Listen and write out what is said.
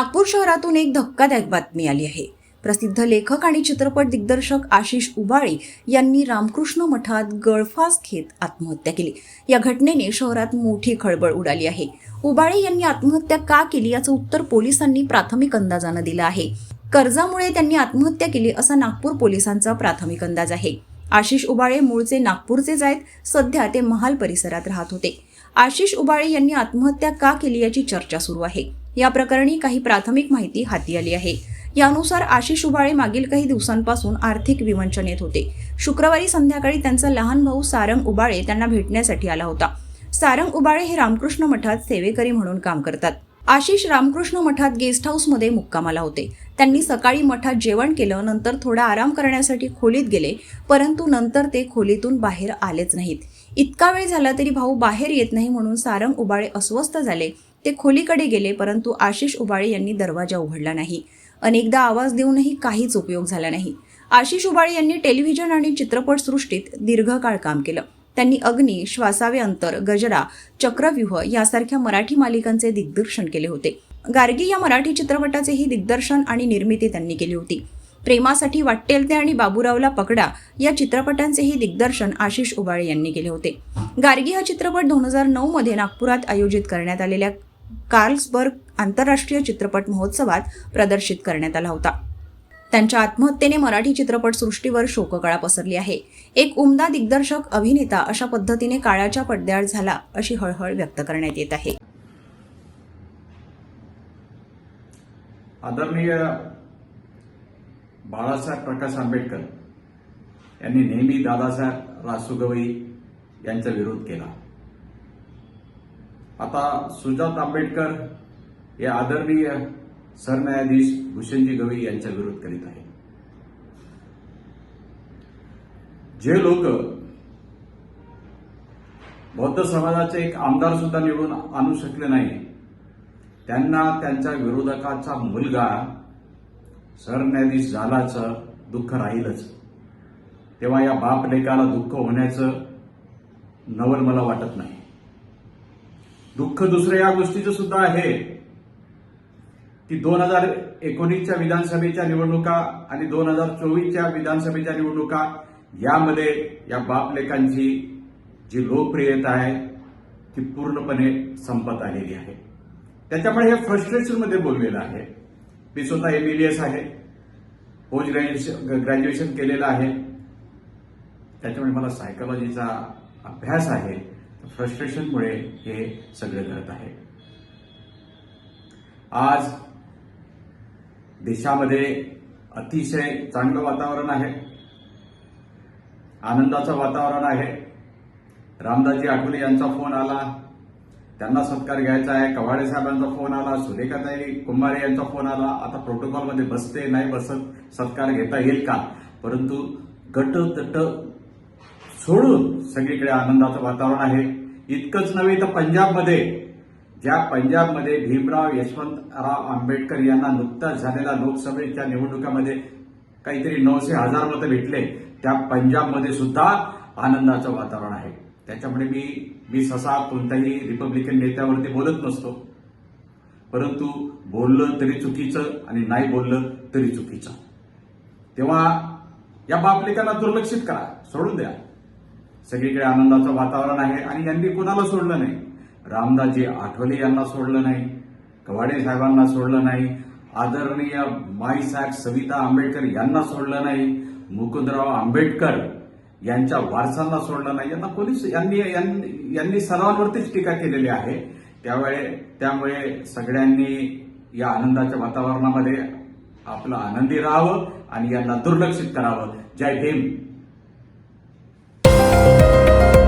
नागपूर शहरातून एक धक्कादायक बातमी आली आहे. प्रसिद्ध लेखक आणि चित्रपट दिग्दर्शक आशिष उबाळे यांनी रामकृष्ण मठात गळफास घेत आत्महत्या केली. या घटनेने शहरात मोठी खळबळ उडाली आहे. उबाळे यांनी आत्महत्या का केली याचं उत्तर पोलिसांनी प्राथमिक अंदाजानं दिलं आहे. कर्जामुळे त्यांनी आत्महत्या केली असा नागपूर पोलिसांचा प्राथमिक अंदाज आहे. आशिष उबाळे मूळचे नागपूरचेच आहेत सध्या ते महाल परिसरात राहत होते. आशिष उबाळे यांनी आत्महत्या का केली याची चर्चा सुरू आहे. या प्रकरणी काही प्राथमिक माहिती हाती आली आहे. यानुसार आशिष उबाळे मागील काही दिवसांपासून आर्थिक विवंचनेत होते. शुक्रवारी संध्याकाळी त्यांचा लहान भाऊ सारंग उबाळे त्यांना भेटण्यासाठी आला होता. सारंग उबाळे हे रामकृष्ण मठात सेवेकरी म्हणून काम करतात. आशिष रामकृष्ण मठात गेस्ट हाऊसमध्ये मुक्कामाला होते. त्यांनी सकाळी मठात जेवण केलं नंतर थोडा आराम करण्यासाठी खोलीत गेले परंतु नंतर ते खोलीतून बाहेर आलेच नाहीत. इतका वेळ झाला तरी भाऊ बाहेर येत नाही म्हणून सारंग उबाळे अस्वस्थ झाले. ते खोलीकडे गेले परंतु आशिष उबाळे यांनी दरवाजा उघडला नाही. अनेकदा आवाज देऊनही काहीच उपयोग झाला नाही. आशिष उबाळे यांनी टेलिव्हिजन आणि चित्रपटसृष्टीत दीर्घकाळ काम केलं. त्यांनी अग्नी श्वासावे अंतर गजरा चक्रव्यूह यासारख्या मराठी मालिकांचे दिग्दर्शन केले होते. गार्गी या मराठी चित्रपटाचेही दिग्दर्शन आणि निर्मिती त्यांनी केली होती. प्रेमासाठी वाट्टेल ते आणि बाबूरावला पकडा या चित्रपटांचेही दिग्दर्शन आशिष उबाळे यांनी केले होते. गार्गी हा चित्रपट दोन हजार नऊमध्ये नागपुरात आयोजित करण्यात आलेल्या कार्ल्सबर्ग आंतरराष्ट्रीय चित्रपट महोत्सवात प्रदर्शित करण्यात आला होता. त्यांच्या आत्महत्येने मराठी चित्रपट सृष्टीवर शोककळा पसरली आहे. एक उमदा दिग्दर्शक अभिनेता अशा पद्धतीने काळाच्या पडद्याआड झाला अशी हळहळ व्यक्त करण्यात येत आहे. आदरणीय बाळासाहेब प्रकाश आंबेडकर यांनी नेहमी दादासाहेब रासुगवई यांचा विरोध केला. आता सुजात आंबेडकर हे आदरणीय सरन्यायाधीश भूषणजी गवई यांच्या विरोध करीत आहे जे लोक बौद्ध समाजाचे एक आमदार सुद्धा निवडून आणू शकले नाही त्यांना त्यांच्या विरोधकाचा मुलगा सरन्यायाधीश झाल्याचं दुःख राहीलच. तेव्हा या बाप लेकाला दुःख होण्याचं नवल मला वाटत नाही. दुःख दुसरं या गोष्टीचं सुद्धा आहे. की दोन हजार एकोणीसच्या विधानसभेच्या निवडणुका आणि दोन हजार चोवीसच्या विधानसभेच्या निवडणुका यामध्ये या बापलेखांची जी लोकप्रियता आहे ती पूर्णपणे संपत आलेली आहे. त्याच्यामुळे हे फ्रस्ट्रेशनमध्ये बोललेलं आहे. मी स्वतः एमबीबीएस आहे. पोस्ट ग्रॅज्युएशन ग्रॅज्युएशन केलेलं आहे. त्याच्यामुळे मला सायकोलॉजीचा अभ्यास आहे. फ्रस्ट्रेशनमुळे हे सगळं घडत आहे. आज देशामध्ये अतिशय चांगलं वातावरण आहे. आनंदाचं वातावरण आहे. रामदासजी आठवले यांचा फोन आला. त्यांना सत्कार घ्यायचा आहे. कवाडे साहेबांचा फोन आला. सुरेखाताई कुंभारे यांचा फोन आला. आता प्रोटोकॉलमध्ये बसते नाही बसत सत्कार घेता येईल का? परंतु गट तट सोडून सगळीकडे आनंदाचं वातावरण आहे. इतकंच नव्हे तर पंजाबमध्ये ज्या पंजाबमध्ये भीमराव यशवंतराव आंबेडकर यांना नुकताच झालेल्या लोकसभेच्या निवडणुकामध्ये काहीतरी नऊशे हजार मतं भेटले त्या पंजाबमध्ये सुद्धा आनंदाचं वातावरण आहे. त्याच्यामुळे मी मी ससा कोणत्याही रिपब्लिकन नेत्यावरती बोलत नसतो. परंतु बोललं तरी चुकीचं आणि नाही बोललं तरी चुकीचं. तेव्हा या बापलेकांना दुर्लक्षित करा सोडून द्या. सगळीकडे आनंदाचं वातावरण आहे आणि यांनी कुणाला सोडलं नाही. रामदासजी आठवले यांना सोडलं नाही. कवाडे साहेबांना सोडलं नाही. आदरणीय माईसाहेब सविता आंबेडकर यांना सोडलं नाही. मुकुंदराव आंबेडकर यांच्या वारसांना सोडलं नाही. यांना कोणीच यांनी यांनी यांनी सर्वांवरतीच टीका केलेली आहे. त्यावेळे त्यामुळे सगळ्यांनी या आनंदाच्या वातावरणामध्ये आपलं आनंदी राहावं आणि यांना दुर्लक्षित करावं. जय भीम. Música